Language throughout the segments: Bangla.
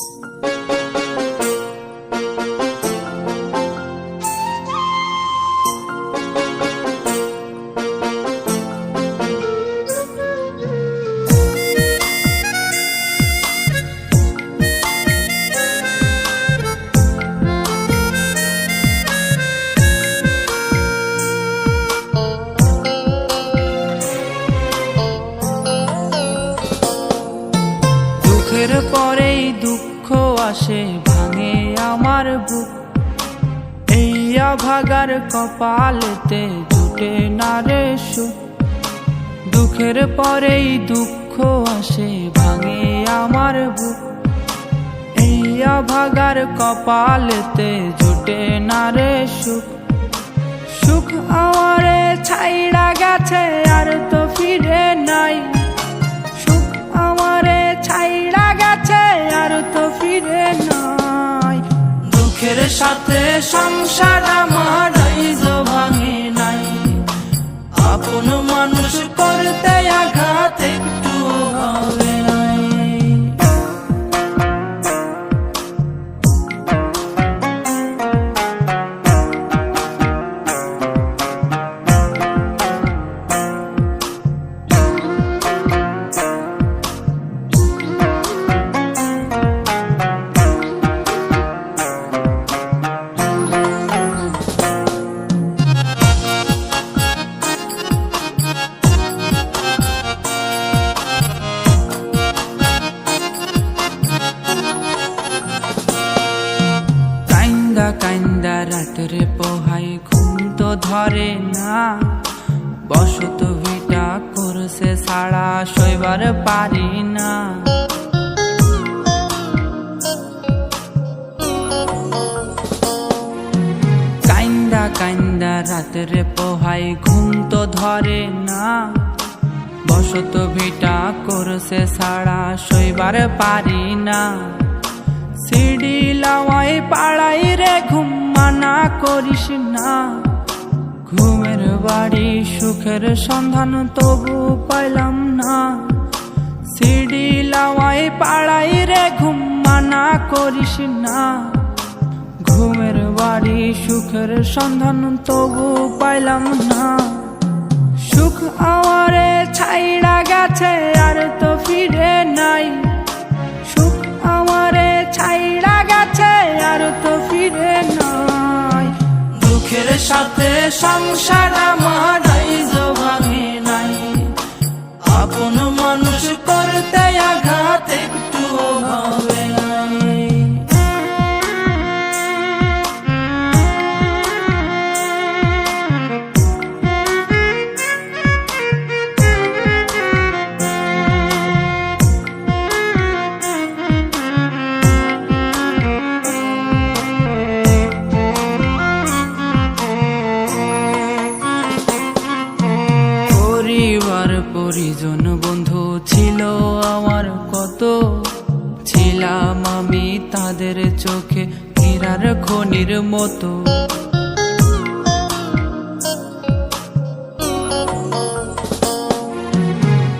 দুঃখের আসে ভাঙে আমার বুক। এই অভাগার কপালেতে জুটে না রে সুখ। দুঃখের পরেই দুঃখ আসে, ভাঙে আমার বুক। এই অভাগার কপালেতে জুটে না রে সুখ। সুখ আমারে ছাইড়া গেছে আর তো সাথে সংসার আমার আইজো ভাঙে নাই। আপন মানুষ করতে আঘাত একটু হবে রাতের পোহাই ঘুম তো ধরে না। বসত ভিটা করছে সাড়া শৈবার পারি না। কাইন্দা কাইন্দা রাতের পোহাই ঘুম তো ধরে না। বসত ভিটা করছে সাড়া শৈবার পারি না। সিডি লাওয়াই মানা করিস না। ঘুমের বাড়ি সুখের সন্ধান তবু পাইলাম না। সিডি লাওয়াই পাড়াই রে ঘুম মানা করিস না। ঘুমের বাড়ি সুখের সন্ধান তবু পাইলাম না। সুখ আমারে ছাইড়া গেছে, আর তো ফিরে নাই। সাথে সংসার আমার ছিলাম আমি তাদের চোখে হীরার খনির মতো।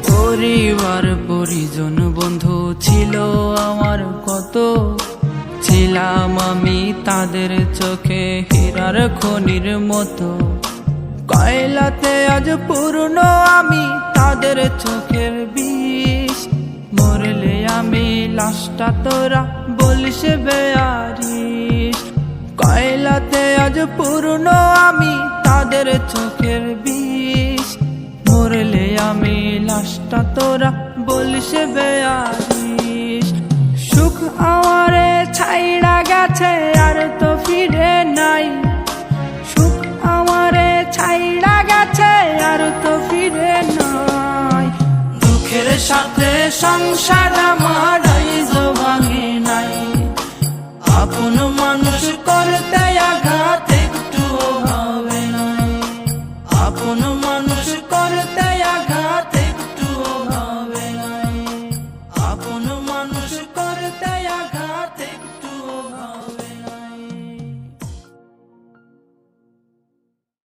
পরিবার, পরিজন, বন্ধু ছিল আমার কত। ছিলাম আমি তাদের চোখে হীরার খনির মতো। কয়লাতে আজ পূর্ণ আমি তাদের চোখের মরলে লাশটা তোরা বলিস বেয়ারিস কয়লাতে আজ পূর্ণ আমি তাদের চোখের বিষ। মরলে আমি লাশটা তোরা বলিস বেয়ারিস সংসার আমার ভাঙে নাই। আপন মানুষ করে